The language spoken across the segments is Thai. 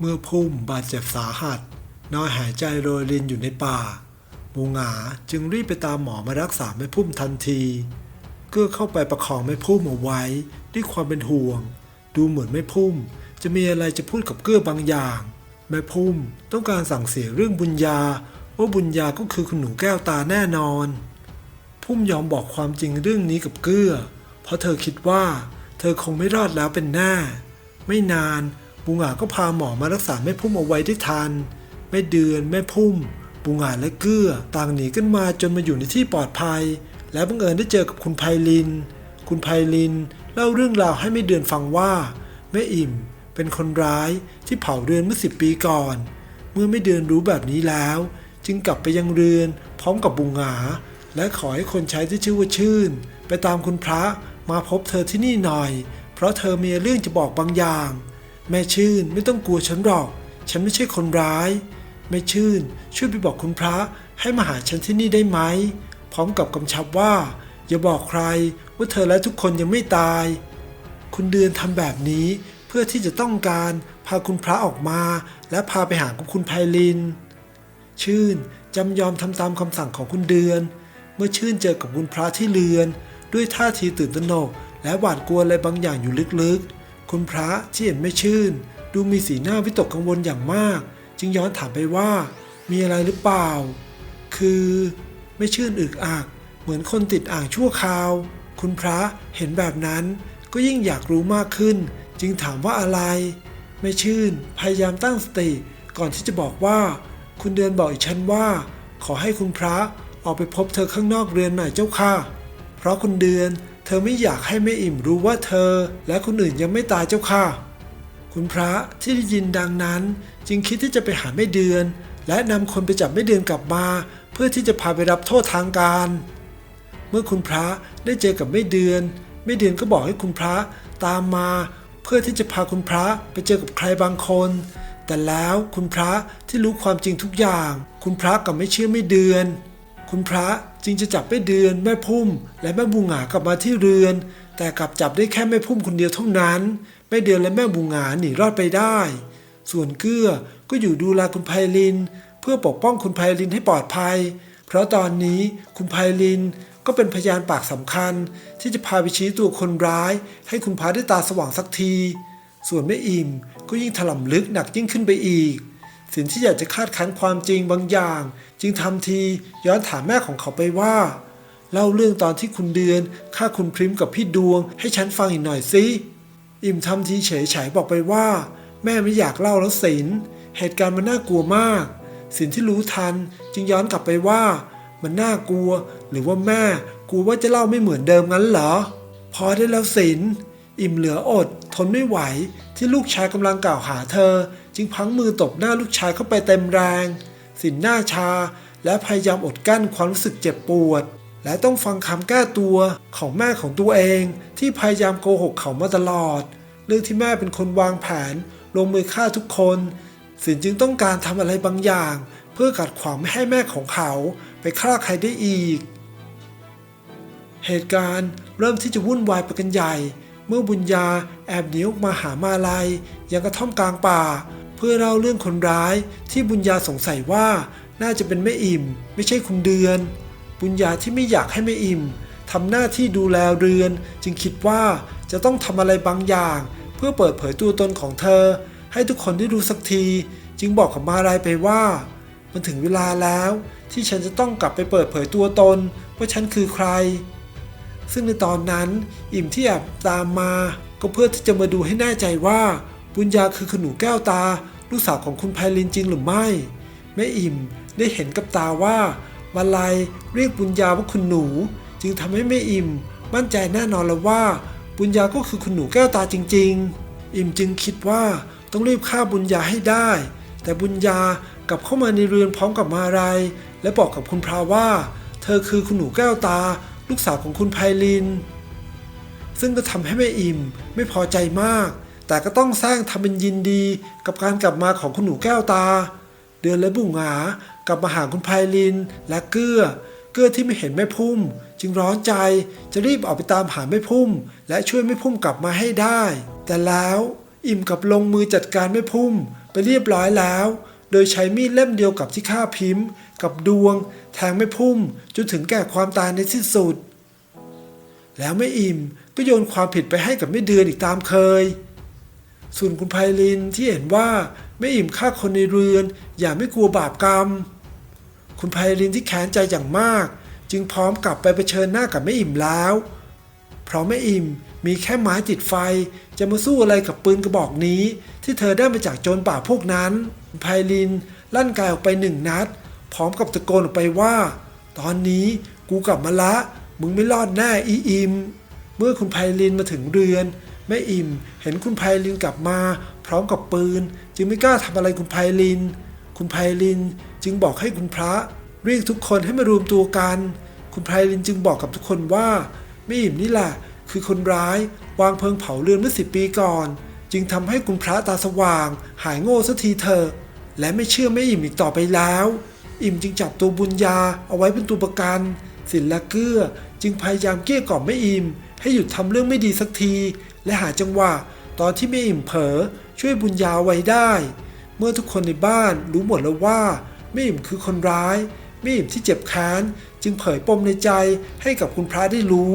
เมื่อพุ่มบาดเจ็บสาหัส นอนหายใจโรยรินอยู่ในป่าบูหงาจึงรีบไปตามหมอมารักษาแม่พุ่มทันที เกื้อเข้าไปประคองแม่พุ่มเอาไว้ด้วยความเป็นห่วง ดูเหมือนแม่พุ่มจะมีอะไรจะพูดกับเกื้อบางอย่าง แม่พุ่มต้องการสั่งเสียเรื่องบุญญาว่าบุญญาก็คือคุณหนูแก้วตาแน่นอน พุ่มยอมบอกความจริงเรื่องนี้กับเกื้อ เพราะเธอคิดว่า เธอคงไม่รอดแล้วเป็นแน่ ไม่นาน บุงาก็พาหมอมารักษาแม่พุ่มเอาไว้ได้ทันแม่เดือนแม่พุ่มบุงาและเกื้อ ต่างหนีกันมาจนมาอยู่ในที่ปลอดภัย และบังเอิญได้เจอกับคุณไพลิน คุณไพลินเล่าเรื่องราวให้แม่เดือนฟังว่าแม่อิ่มเป็นคนร้ายที่เผาเรือนเมื่อสิบปีก่อน เมื่อไม่เดือนรู้แบบนี้แล้ว จึงกลับไปยังเรือน พร้อมกับบุงหา และขอให้คนใช้ที่ชื่อว่าชื่น ไปตามคุณพระมาพบเธอที่นี่หน่อย เพราะเธอมีเรื่องจะบอกบางอย่าง แม่ชื่นไม่ต้องกลัวฉันหรอก ฉันไม่ใช่คนร้าย แม่ชื่น ช่วยไปบอกคุณพระให้มาหาฉันที่นี่ได้ไหม พร้อมกับกำชับว่า อย่าบอกใครว่าเธอและทุกคนยังไม่ตาย คุณเดือนทำแบบนี้เพื่อที่จะต้องการพาคุณพระออกมา และพาไปหากับคุณไพลิน ชื่นจำยอมทำตามคำสั่งของคุณเดือน เมื่อชื่นเจอกับคุณพระที่เรือน ด้วยท่าทีตื่นตระหนกและหวาดกลัวอะไรบางอย่างอยู่ลึกๆ คุณพระที่เห็นไม่ชื่น ดูมีสีหน้าวิตกกังวลอย่างมาก จึงย้อนถามไปว่า มีอะไรหรือเปล่า คือไม่ชื่นอึกอัก เหมือนคนติดอ่างชั่วคราว คุณพระเห็นแบบนั้นก็ยิ่งอยากรู้มากขึ้น จึงถามว่าอะไร ไม่ชื่น พยายามตั้งสติ ก่อนที่จะบอกว่า คุณเดือนบอกอีกฉันว่า ขอให้คุณพระออกไปพบเธอข้างนอกเรือนหน่อยเจ้าค่ะ เพราะคุณเดือน เธอไม่อยากให้แม่อิ่มรู้ว่าเธอ และคนอื่นยังไม่ตายเจ้าค่ะ คุณพระที่ได้ยินดังนั้น จึงคิดที่จะไปหาแม่เดือน และนำคนไปจับแม่เดือนกลับมา เพื่อที่จะพาไปรับโทษทางการ เมื่อคุณพระได้เจอกับแม่เดือนแม่เดือนก็บอกให้คุณพระตามมา เพื่อที่จะพาคุณพระไปเจอกับใครบางคน แต่แล้วคุณพระที่รู้ความจริงทุกอย่าง คุณพระกลับไม่เชื่อแม่เดือน คุณพระจึงจะจับแม่เดือนแม่พุ่ม และแม่บูหงากลับมาที่เรือน แต่กลับจับได้แค่แม่พุ่มคนเดียวเท่านั้นแม่เดือนและแม่บูหงาหนีรอดไปได้ ส่วนเกื้อก็อยู่ดูแลคุณไพลิน เพื่อปกป้องคุณไพลินให้ปลอดภัย เพราะตอนนี้คุณไพลินก็เป็นพยานปากสำคัญ ที่จะพาไปชี้ตัวคนร้าย ให้คุณพระได้ตาสว่างสักที ส่วนแม่อิ่มก็ยิ่งถล่มลึกหนักยิ่งขึ้นไปอีก สิ่งที่อยากจะคาดคั้นความจริงบางอย่าง จึงทำทีย้อนถามแม่ของเขาไปว่า เล่าเรื่องตอนที่คุณเดือนฆ่าคุณพริมกับพี่ดวง ให้ฉันฟังอีกหน่อยสิอิ่มทำทีเฉยเฉยบอกไปว่า แม่ไม่อยากเล่าแล้วสิน เหตุการณ์มันน่ากลัวมาก สินที่รู้ทันจึงย้อนกลับไปว่า มันน่ากลัว หรือว่าแม่กลัวว่าจะเล่าไม่เหมือนเดิมงั้นเหรอ พอได้แล้วสิน อิ่มเหลืออด ทนไม่ไหวที่ลูกชายกำลังกล่าวหาเธอ จึงพังมือตบหน้าลูกชายเข้าไปเต็มแรง สินหน้าชา และพยายามอดกั้นความรู้สึกเจ็บปวด และต้องฟังคำแก้ตัวของแม่ของตัวเอง ที่พยายามโกหกเขามาตลอด เรื่องที่แม่เป็นคนวางแผน ลงมือฆ่าทุกคน สินจึงต้องการทำอะไรบางอย่าง เพื่อขัดขวางไม่ให้แม่ของเขาไปฆ่าใครได้อีก เหตุการณ์เริ่มที่จะวุ่นวายไปกันใหญ่เมื่อบุญญาแอบหนีออกมาหามาลัยยังกระท่อมกลางป่า พื่อเล่าเรื่องคนร้ายที่บุญญาสงสัยว่าน่าจะเป็นแม่อิ่ม ไม่ใช่คุณเดือน บุญญาที่ไม่อยากให้แม่อิ่มทำหน้าที่ดูแลเรือน จึงคิดว่าจะต้องทำอะไรบางอย่าง เพื่อเปิดเผยตัวตนของเธอ ให้ทุกคนได้รู้สักที จึงบอกกับมาลายไปว่า มันถึงเวลาแล้ว ที่ฉันจะต้องกลับไปเปิดเผยตัวตน ว่าฉันคือใคร ซึ่งในตอนนั้นอิ่มที่แอบตามมา ก็เพื่อที่จะมาดูให้แน่ใจว่าบุญญาคือขนูแก้วตา ลูกสาวของคุณไพลินจริงหรือไม่แม่อิ่มได้เห็นกับตาว่ามาลัยเรียกบุญญาว่าคุณหนู จึงทำให้แม่อิ่ม มั่นใจแน่นอนแล้วว่า บุญญาก็คือคุณหนูแก้วตาจริง ๆ อิ่มจึงคิดว่าต้องรีบฆ่าบุญญาให้ได้ แต่บุญญากลับเข้ามาในเรือนพร้อมกับมาลัยและบอกกับคุณพราว่า เธอคือคุณหนูแก้วตา ลูกสาวของคุณไพลิน ซึ่งก็ทำให้แม่อิ่มไม่พอใจมาก แต่ก็ต้องสร้างทำเป็นยินดีกับการกลับมาของคุณหนูแก้วตา เดือนและบุงหากลับมาหาคุณไพลินและเกื้อ เกื้อที่ไม่เห็นแม่พุ่ม จึงร้อนใจจะรีบออกไปตามหาแม่พุ่ม และช่วยแม่พุ่มกลับมาให้ได้ แต่แล้วอิ่มกับลงมือจัดการแม่พุ่มไปเรียบร้อยแล้ว โดยใช้มีดเล่มเดียวกับที่ฆ่าพิมพ์ กับดวง แทงไม่พุ่มจนถึงแก่ความตายในที่สุด แล้วแม่อิ่มก็โยนความผิดไปให้กับแม่เดือนอีกตามเคย ส่วนคุณไพลินที่เห็นว่าแม่อิ่มฆ่าคนในเรือน อย่าไม่กลัวบาปกรรม คุณไพลินที่แค้นใจอย่างมาก จึงพร้อมกลับไปเผชิญหน้ากับแม่อิ่มแล้ว เพราะแม่อิ่มมีแค่ไม้ติดไฟจะมาสู้อะไรกับปืนกระบอกนี้ ที่เธอได้มาจากโจรป่าพวกนั้นคุณไพลินลั่นกายออกไปหนึ่งนัด พร้อมกับตะโกนออกไปว่า ตอนนี้กูกลับมาละ มึงไม่รอดแน่อีอิม เมื่อคุณไพลินมาถึงเรือน แม่อิ่มเห็นคุณไพลินกลับมา พร้อมกับปืน จึงไม่กล้าทำอะไรคุณไพลิน คุณไพลินจึงบอกให้คุณพระ เรียกทุกคนให้มารวมตัวกัน คุณไพลินจึงบอกกับทุกคนว่าแม่อิ่มนี่แหละคือคนร้ายวางเพลิงเผาเรือนเมื่อสิบปีก่อน จึงทำให้คุณพระตาสว่าง หายโง่สักทีเถอะและไม่เชื่อแม่อิ่มอีกต่อไปแล้ว อิ่มจึงจับตัวบุญญาเอาไว้เป็นตัวประกันสินและเกื้อจึงพยายามเกลี้ยกล่อมแม่อิ่มให้หยุดทำเรื่องไม่ดีสักที และหาจังหวะตอนที่แม่อิ่มเผลอช่วยบุญญาไว้ได้ เมื่อทุกคนในบ้านรู้หมดแล้วว่าแม่อิ่มคือคนร้ายแม่อิ่มที่เจ็บแค้นจึงเผยปมในใจให้กับคุณพระได้รู้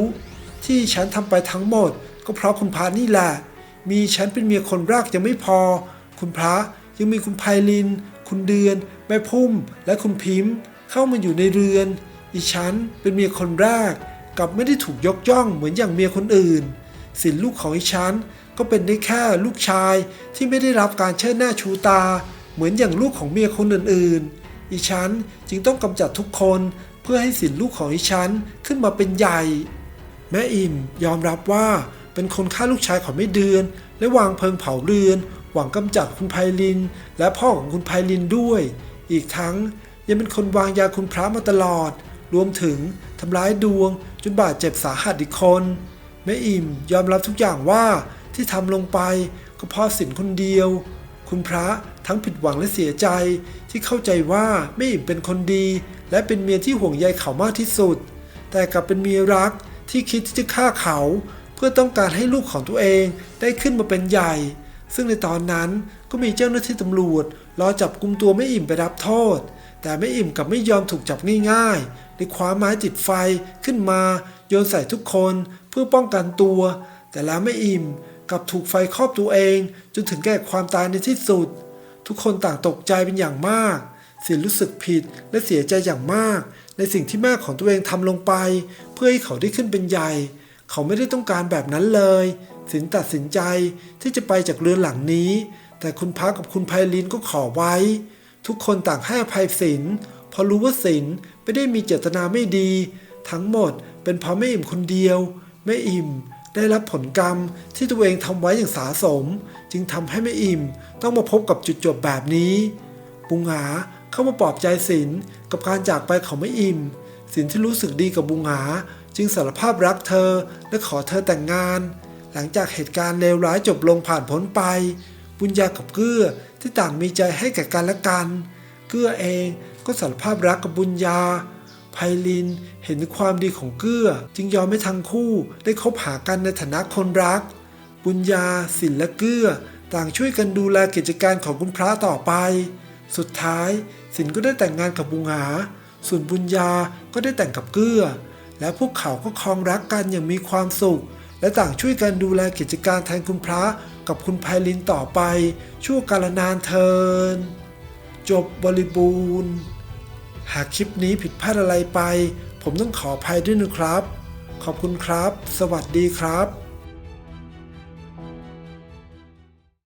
ที่ฉันทำไปทั้งหมด ก็เพราะคุณพระนี่แหละ มีฉันเป็นเมียคนแรกยังไม่พอ คุณพระยังมีคุณไพลิน คุณเดือน แม่พุ่ม และคุณพิมพ์ เข้ามาอยู่ในเรือน อีฉันเป็นเมียคนแรกกลับไม่ได้ถูกยกย่องเหมือนอย่างเมียคนอื่น สินลูกของอีฉันก็เป็นได้แค่ลูกชายที่ไม่ได้รับการเชิดหน้าชูตา เหมือนอย่างลูกของเมียคนอื่นๆ อีฉันจึงต้องกำจัดทุกคนเพื่อให้สินลูกของอีฉันขึ้นมาเป็นใหญ่ แม่อิ่มยอมรับว่าเป็นคนฆ่าลูกชายของแม่เดือน และวางเพลิงเผาเรือน หวังกำจัดคุณไพลิน และพ่อของคุณไพลินด้วย อีกทั้งยังเป็นคนวางยาคุณพระมาตลอด รวมถึงทำร้ายดวงจนบาดเจ็บสาหัสอีกคน แม่อิ่มยอมรับทุกอย่างว่าที่ทำลงไปก็เพราะสินคนเดียว คุณพระทั้งผิดหวังและเสียใจที่เข้าใจว่าแม่อิ่มเป็นคนดี และเป็นเมียที่ห่วงใยเขามากที่สุด แต่กลับเป็นเมียรักที่คิดที่จะฆ่าเขา เพื่อต้องการให้ลูกของตัวเองได้ขึ้นมาเป็นใหญ่ ซึ่งในตอนนั้นก็มีเจ้าหน้าที่ตำรวจรอจับกุมตัวแม่อิ่มไปรับโทษ แต่แม่อิ่มกับไม่ยอมถูกจับง่ายๆได้คว้าไม้ติดไฟขึ้นมา โยนใส่ทุกคนเพื่อป้องกันตัว แต่แล้วแม่อิ่มกับถูกไฟครอบตัวเอง จนถึงแก่ความตายในที่สุด ทุกคนต่างตกใจเป็นอย่างมากสินรู้สึกผิดและเสียใจอย่างมาก ในสิ่งที่แม่ของตัวเองทำลงไป เพื่อให้เขาได้ขึ้นเป็นใหญ่ เขาไม่ได้ต้องการแบบนั้นเลยสินตัดสินใจที่จะไปจากเรือนหลังนี้ แต่คุณพักกับคุณไพลินก็ขอไว้ ทุกคนต่างให้อภัยสินเพราะรู้ว่าสินไม่ได้มีเจตนาไม่ดี ทั้งหมดเป็นเพราะแม่อิ่มคนเดียวแม่อิ่ม ได้รับผลกรรมที่ตัวเองทำไว้อย่างสาสม จึงทำให้แม่อิ่ม ต้องมาพบกับจุดจบแบบนี้ บุงหาเข้ามาปลอบใจสินกับการจากไปของแม่อิ่มสินที่รู้สึกดีกับบุงหาจึงสารภาพรักเธอและขอเธอแต่งงาน หลังจากเหตุการณ์เลวร้ายจบลงผ่านพ้นไป บุญญากับเกื้อที่ต่างมีใจให้แก่กันและกัน เกื้อเองก็สารภาพรักกับบุญญาไพลินเห็นความดีของเกื้อ จึงยอมให้ทั้งคู่ได้คบหากันในฐานะคนรัก บุญญาสินและเกื้อ ต่างช่วยกันดูแลกิจการของคุณพระต่อไป สุดท้ายสินก็ได้แต่งงานกับบุงหา ส่วนบุญญาก็ได้แต่งกับเกื้อ และพวกเขาก็ครองรักกันอย่างมีความสุข และต่างช่วยกันดูแลกิจการแทนคุณพระกับคุณไพลินต่อไปชั่วกาลนานเทิน จบบริบูรณ์ หากคลิปนี้ผิดพลาดอะไรไป ผมต้องขออภัยด้วยนะครับ ขอบคุณครับ สวัสดีครับ